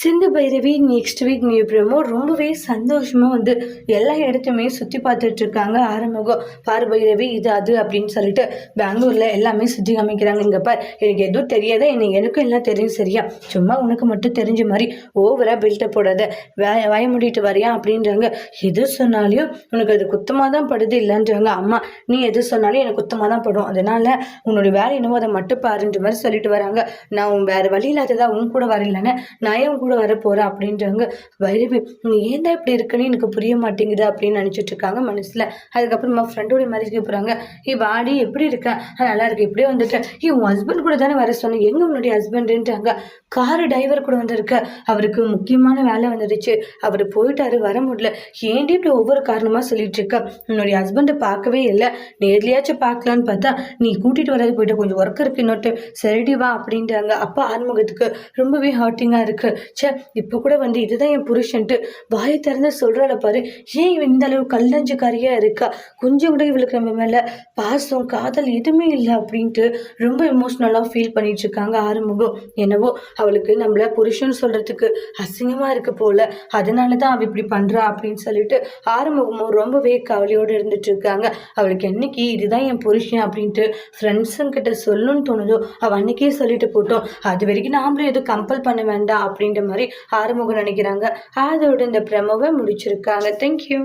Sindhu Bhairavi next week new promo ரொம்பவே சந்தோஷமாக வந்து எல்லா இடத்தையுமே சுற்றி பார்த்துட்டு இருக்காங்க. ஆரம்பம் பார் பைரவி இது அது அப்படின்னு சொல்லிட்டு பெங்களூரில் எல்லாமே சுற்றி காமிக்கிறாங்க. இங்கே பார் எனக்கு எதுவும் தெரியாத என்னை எனக்கும் எல்லாம் தெரியும் சரியா? சும்மா உனக்கு மட்டும் தெரிஞ்ச மாதிரி ஓவராக பில்டப் போடாத. வே வய முடிட்டு வரியா அப்படின்றாங்க. எது சொன்னாலையும் உனக்கு அது குத்தமாக தான் படுது இல்லைன்றாங்க. அம்மா நீ எது சொன்னாலும் எனக்கு குத்தமாக தான் படும். அதனால் உன்னோட வேலை என்னவோ அதை மட்டும் பாருன்ற மாதிரி சொல்லிட்டு வராங்க. நான் உன் வேறு வழி இல்லாததா உன் கூட வரலன்னு நான் ஏன் கூட வர போகிறேன் அப்படின்றாங்க வைரவி. நீ இப்படி இருக்குன்னு எனக்கு புரிய மாட்டேங்குது அப்படின்னு நினச்சிட்டு இருக்காங்க மனசில். அதுக்கப்புறமா ஃப்ரெண்டோடைய மாதிரி போகிறாங்க ஏ வாடி எப்படி இருக்க? நல்லா இருக்கு இப்படியே வந்துட்டேன் ஏ உன் ஹஸ்பண்ட் கூட தானே வர சொன்னேன் எங்கே உன்னுடைய ஹஸ்பண்டுன்றாங்க காரு டிரைவர் கூட வந்திருக்க. அவருக்கு முக்கியமான வேலை வந்துடுச்சு. அவர் போயிட்டாரு வர முடியல. ஏன்டி இப்படி ஒவ்வொரு காரணமாக சொல்லிட்டு இருக்க உன்னுடைய ஹஸ்பண்டை பார்க்கவே இல்லை. நேர்லையாச்சும் பார்க்கலான்னு பார்த்தா நீ கூட்டிகிட்டு வராது போயிட்டு. கொஞ்சம் ஒர்க் இருக்கு டைம் சரிடி வா அப்படின்றாங்க. அப்பா ஆன்முகத்துக்கு ரொம்பவே ஹர்ட்டிங்காக இருக்குது ச்சே இப்போ கூட வந்து இதுதான் என் புருஷன்ட்டு. வாயை திறந்து சொல்கிறாள் பாரு ஏன் இவன் இந்த அளவு கல்லஞ்சுக்காரியாக இருக்கா? கொஞ்சம் கூட இவளுக்கு நம்ம மேலே பாசம் காதல் எதுவுமே இல்லை அப்படின்ட்டு ரொம்ப எமோஷ்னலாக ஃபீல் பண்ணிட்டு இருக்காங்க ஆறுமுகம். என்னவோ அவளுக்கு நம்மள புருஷன் சொல்கிறதுக்கு அசிங்கமாக இருக்க போல. அதனால தான் அவள் இப்படி பண்ணுறா அப்படின்னு சொல்லிட்டு ஆறுமுகமும் ரொம்பவே கவலையோடு இருந்துட்டு இருக்காங்க அவளுக்கு என்னைக்கு இதுதான் என் புருஷன் அப்படின்ட்டு ஃப்ரெண்ட்ஸுங்கிட்ட சொல்லணும்னு தோணுதோ அவள் அன்னைக்கே சொல்லிட்டு போட்டோம். அது வரைக்கும் நாமளும் எதுவும் கம்பல் பண்ண வேண்டாம் அப்படின்ற மாதிரி ஆறுமுகம் நினைக்கிறாங்க. அதோட இந்த பிரமவை முடிச்சிருக்காங்க. தேங்க்யூ